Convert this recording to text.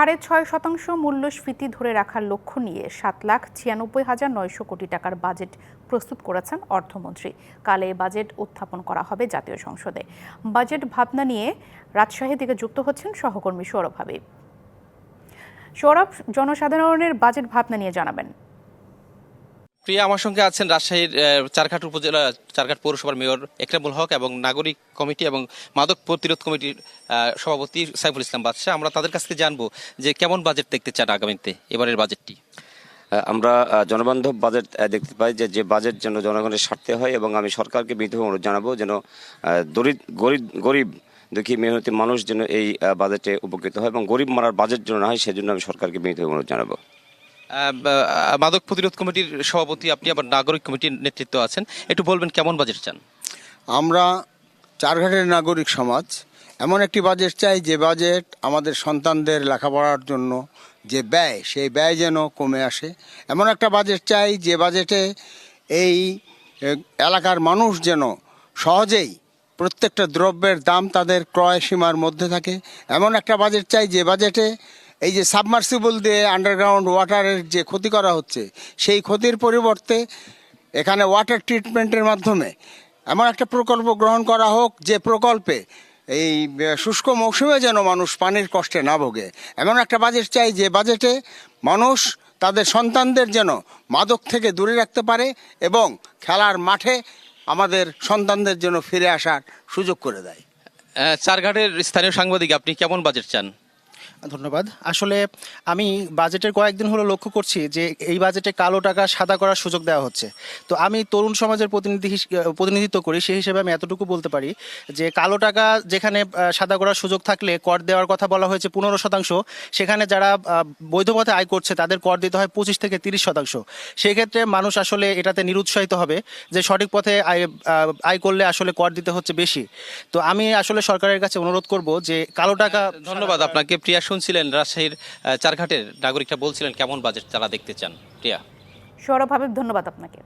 সাড়ে ছয় শতাংশ মূল্যস্ফীতি ধরে রাখার লক্ষ্য নিয়ে সাত লাখ ছিয়ানব্বই হাজার নয়শো কোটি টাকার বাজেট প্রস্তুত করেছেন অর্থমন্ত্রী। কালে বাজেট উত্থাপন করা হবে জাতীয় সংসদে। বাজেট ভাবনা নিয়ে রাজশাহী থেকে যুক্ত হচ্ছেন সহকর্মী সৌরভ হাবিব সৌরভ জনসাধারণের বাজেট ভাবনা নিয়ে জানাবেন। প্রিয়া, আমার সঙ্গে আছেন রাজশাহীর চারঘাট উপজেলা, চারঘাট পৌরসভার মেয়র একরামুল হক এবং নাগরিক কমিটি এবং মাদক প্রতিরোধ কমিটির সভাপতি সাইফুল ইসলাম বাদশাহ। আমরা তাদের কাছ থেকে জানব যে কেমন বাজেট দেখতে চান আগামীতে, এবারের বাজেটটি? আমরা জনবান্ধব বাজেট দেখতে পাই যে যে বাজেট যেন জনগণের স্বার্থে হয় এবং আমি সরকারকে বিধ অনুরোধ জানাব যেন দরিদ, গরিব গরিব দুঃখী মেহনতি মানুষ যেন এই বাজেটে উপকৃত হয় এবং গরিব মারার বাজেট যেন না হয়, সেজন্য আমি সরকারকে বিধ অনুরোধ জানাব। মাদক প্রতিরোধ কমিটির সভাপতি আপনি আবার নাগরিক কমিটির নেতৃত্ব আছেন। একটু বলবেন কেমন বাজেট চান? আমরা চারঘাটের নাগরিক সমাজ, এমন একটি বাজেট চাই যে বাজেট আমাদের সন্তানদের লেখাপড়ার জন্য যে ব্যয়, সেই ব্যয় যেন কমে আসে। এমন একটা বাজেট চাই যে বাজেটে এই এলাকার মানুষ যেন সহজেই প্রত্যেকটা দ্রব্যের দাম তাদের ক্রয় সীমার মধ্যে থাকে। এমন একটা বাজেট চাই যে বাজেটে এই যে সাবমার্সিবল দিয়ে আন্ডারগ্রাউন্ড ওয়াটারের যে ক্ষতি করা হচ্ছে, সেই ক্ষতির পরিবর্তে এখানে ওয়াটার ট্রিটমেন্টের মাধ্যমে এমন একটা প্রকল্প গ্রহণ করা হোক, যে প্রকল্পে এই শুষ্ক মৌসুমে যেন মানুষ পানির কষ্টে না ভোগে। এমন একটা বাজেট চাই যে বাজেটে মানুষ তাদের সন্তানদের যেন মাদক থেকে দূরে রাখতে পারে এবং খেলার মাঠে আমাদের সন্তানদের জন্য ফিরে আসার সুযোগ করে দেয়। চারঘাটের স্থানীয় সাংবাদিক, আপনি কেমন বাজেট চান? ধন্যবাদ। আসলে আমি বাজেটের কয়েকদিন হলো লক্ষ্য করছি যে এই বাজেটে কালো টাকা সাদা করার সুযোগ দেওয়া হচ্ছে। তো আমি তরুণ সমাজের প্রতিনিধি প্রতিনিধিত্ব করি সেই হিসেবে আমি এতটুকু বলতে পারি যে কালো টাকা যেখানে সাদা করার সুযোগ থাকলে কর দেওয়ার কথা বলা হয়েছে পনেরো শতাংশ সেখানে যারা বৈধ পথে আয় করছে তাদের কর দিতে হয় পঁচিশ থেকে তিরিশ শতাংশ। সেক্ষেত্রে মানুষ আসলে এটাতে নিরুৎসাহিত হবে যে সঠিক পথে আয় আয় করলে আসলে কর দিতে হচ্ছে বেশি। তো আমি আসলে সরকারের কাছে অনুরোধ করব যে কালো টাকা ধন্যবাদ আপনাকে। প্রিয়া শুনছিলেন রাজশাহীর চারঘাটের নাগরিকরা বলছিলেন কেমন বাজেট তারা দেখতে চান। টিয়া সৌরভ হাবিব, ধন্যবাদ আপনাকে।